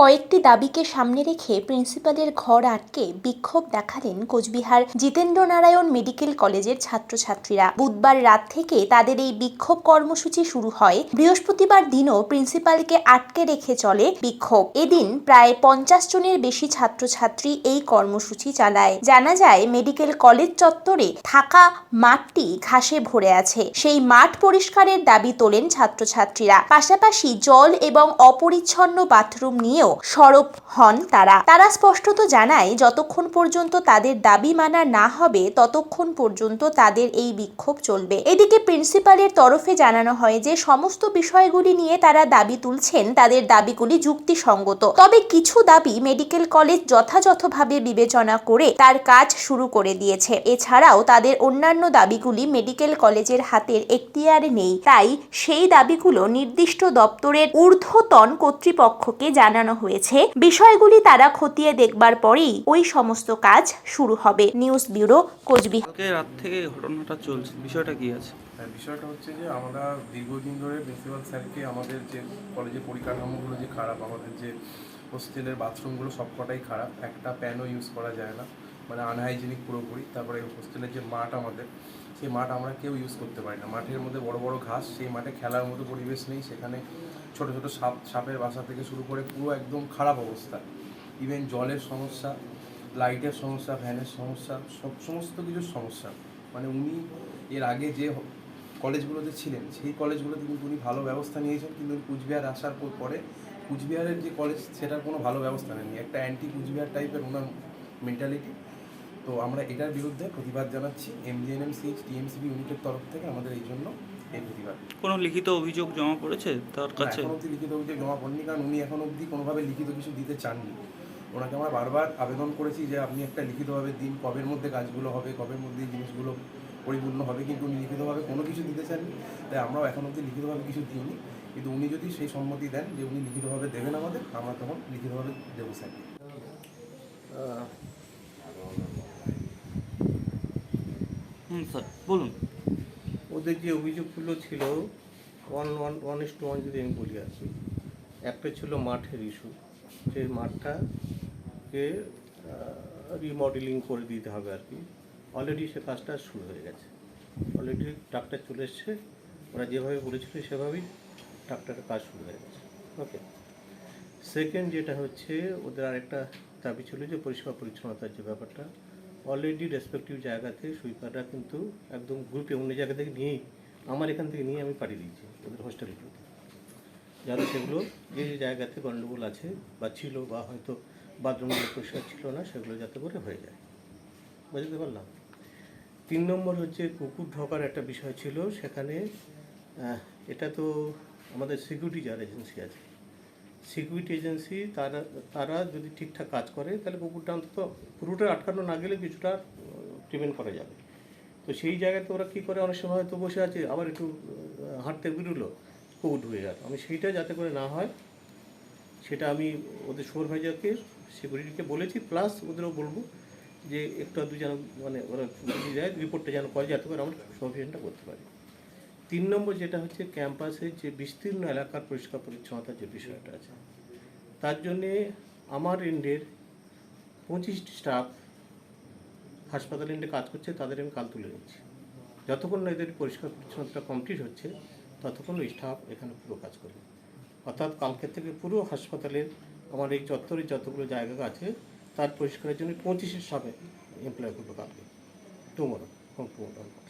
কয়েকটি দাবিকে সামনে রেখে প্রিন্সিপালের ঘর আটকে বিক্ষোভ দেখালেন কোচবিহার জিতেন্দ্র নারায়ণ মেডিকেল কলেজের ছাত্রছাত্রীরা। বুধবার রাত থেকে তাদের এই বিক্ষোভ কর্মসূচি শুরু হয়। বৃহস্পতিবার দিনও প্রিন্সিপালকে আটকে রেখে চলে বিক্ষোভ। এদিন প্রায় পঞ্চাশ জনের বেশি ছাত্রছাত্রী এই কর্মসূচি চালায়। জানা যায়, মেডিকেল কলেজ চত্বরে থাকা মাঠটি ঘাসে ভরে আছে। সেই মাঠ পরিষ্কারের দাবি তোলেন ছাত্রছাত্রীরা। পাশাপাশি জল এবং অপরিচ্ছন্ন বাথরুম নিয়েও সরব হন তারা। তারা স্পষ্টত জানায়, যতক্ষণ পর্যন্ত তাদের দাবি মানা না হবে, ততক্ষণ পর্যন্ত তাদের এই বিক্ষোভ চলবে। এদিকে প্রিন্সিপালের তরফে জানানো হয় যে, সমস্ত বিষয়গুলি নিয়ে তারা দাবি তুলছেন, তাদের দাবিগুলি যুক্তিসঙ্গত। তবে কিছু দাবি মেডিকেল কলেজ যথাযথভাবে বিবেচনা করে তার কাজ শুরু করে দিয়েছে। এছাড়াও তাদের অন্যান্য দাবিগুলি মেডিকেল কলেজের হাতের এখতিয়ারে নেই। তাই সেই দাবিগুলো নির্দিষ্ট দপ্তরের ঊর্ধ্বতন কর্তৃপক্ষকে জানানো হয়েছে বিষয়গুলি তারা খতিয়ে দেখবার পরেই ওই সমস্ত কাজ শুরু হবে। News bureau Cooch Behar. কালকে রাত থেকে ঘটনাটা চলছে বিষয়টা কি আছে? হ্যাঁ বিষয়টা হচ্ছে যে আমরা দীর্ঘদিন ধরে প্রিন্সিপাল স্যারকে আমাদের যে কলেজে পরিকাঠামোগুলো যে খারাপ আমাদের যে হোস্টেলের বাথরুমগুলো সবকটাই খারাপ একটা প্যানও ইউজ করা যায় না। মানে আনহাইজেনিক পুরোপুরি। তারপরে হোস্টেলের যে মাঠ আমাদের, সেই মাঠ আমরা কেউ ইউজ করতে পারি না। মাঠের মধ্যে বড় বড় ঘাস, সেই মাঠে খেলার মতো পরিবেশ নেই। সেখানে ছোট ছোট সাপ, সাপের বাসা থেকে শুরু করে পুরো একদম খারাপ অবস্থা। ইভেন জলের সমস্যা লাইটের সমস্যা ফ্যানের সমস্যা, সব সমস্ত কিছুর সমস্যা। মানে উনি এর আগে যে কলেজগুলোতে ছিলেন, সেই কলেজগুলোতে কিন্তু উনি ভালো ব্যবস্থা নিয়েছেন। কিন্তু কুচবিহার আসার পর, পরে কুচবিহারের যে কলেজ, সেটার কোনো ভালো ব্যবস্থা নেই। একটা অ্যান্টি কুচবিহার টাইপের ওনার মেন্টালিটি তো আমরা এটার বিরুদ্ধে প্রতিবাদ জানাচ্ছি এমজিএনএম সিএইচ টিএমসিবি ইউনিটের তরফ থেকে আমাদের এই জন্য এই প্রতিবাদ। কোনো লিখিত অভিযোগ জমা পড়েছে তার কাছে? এখন অবধি লিখিত অভিযোগ জমা পড়েনি কারণ উনি এখন অবধি কোনোভাবে লিখিত কিছু দিতে চাননি। ওনাকে আমরা বারবার আবেদন করেছি যে আপনি একটা লিখিতভাবে দিন কবের মধ্যে কাজগুলো হবে কবের মধ্যে জিনিসগুলো পরিপূর্ণ হবে কিন্তু উনি লিখিতভাবে কোনো কিছু দিতে চাননি। তাই আমরাও এখন অবধি লিখিতভাবে কিছু দিইনি। কিন্তু উনি যদি সেই সম্মতি দেন যে উনি লিখিতভাবে দেবেন আমাদের আমরা তখন লিখিতভাবে দেবো স্যার। হুম, স্যার, বলুন। ওদের যে অভিযোগগুলো ছিল one one one is two one যদি আমি বলি আর কি, একটা ছিল মাঠের ইস্যু সেই মাঠটাকে রিমডেলিং করে দিতে হবে আর কি। অলরেডি সে কাজটা শুরু হয়ে গেছে। অলরেডি ট্রাক্টর চলে এসছে, ওরা যেভাবে বলেছিল সেভাবেই ট্রাক্টরের কাজ শুরু হয়ে গেছে। ওকে সেকেন্ড যেটা হচ্ছে, ওদের আরেকটা দাবি ছিল যে পরিষ্কার পরিচ্ছন্নতার যে ব্যাপারটা অলরেডি রেসপেক্টিভ জায়গাতে সুইপাররা কিন্তু একদম গ্রুপে অন্য জায়গা থেকে নিয়েই আমার এখান থেকে নিয়ে আমি পাঠিয়ে দিয়েছি ওদের হোস্টেলগুলোতে যাতে সেগুলো যে যে জায়গাতে গণ্ডগোল আছে বা ছিল বা হয়তো বাথরুমগুলো পরিষ্কার ছিল না, সেগুলো যাতে করে হয়ে যায়। বুঝতে পারলাম? তিন নম্বর হচ্ছে কুকুর ঢোকার একটা বিষয় ছিল, সেখানে এটা তো আমাদের সিকিউরিটি যার এজেন্সি আছে। সিকিউরিটি এজেন্সি তারা তারা যদি ঠিকঠাক কাজ করে, তাহলে কুকুরটা অন্তত পুরোটা আটকানো না গেলে কিছুটা প্রিভেন্ট করা যাবে। তো সেই জায়গাতে ওরা কী করে? অনেক সময় হয়তো বসে আছে, আবার একটু হাঁটতে বেরোলো, কুকুর ঢুকে গেল। আমি সেইটা যাতে করে না হয়, সেটা আমি ওদের সুপারভাইজারকে সিকিউরিটিকে বলেছি। প্লাস ওদেরও বলব যে, একটু আধটু যেন মানে ওরা দেয় রিপোর্টটা যেন করে, যাতে করে আমরা সফিসিয়েন্টটা করতে পারি। তিন নম্বর যেটা হচ্ছে ক্যাম্পাসের যে বিস্তীর্ণ এলাকার পরিষ্কার পরিচ্ছন্নতার যে বিষয়টা আছে, তার জন্যে আমার এন্ডের পঁচিশটি স্টাফ হাসপাতাল এন্ডে কাজ করছে, তাদের আমি কাল তুলে নিচ্ছি। যতক্ষণ না এদের পরিষ্কার পরিচ্ছন্নতা কমপ্লিট হচ্ছে, ততক্ষণ ওই স্টাফ এখানে পুরো কাজ করবে। অর্থাৎ কালকে থেকে পুরো হাসপাতালের আমার এই চত্বরের যতগুলো জায়গা আছে, তার পরিষ্কারের জন্য পঁচিশের স্টাফে এমপ্লয় করব কালকে। Tomorrow from tomorrow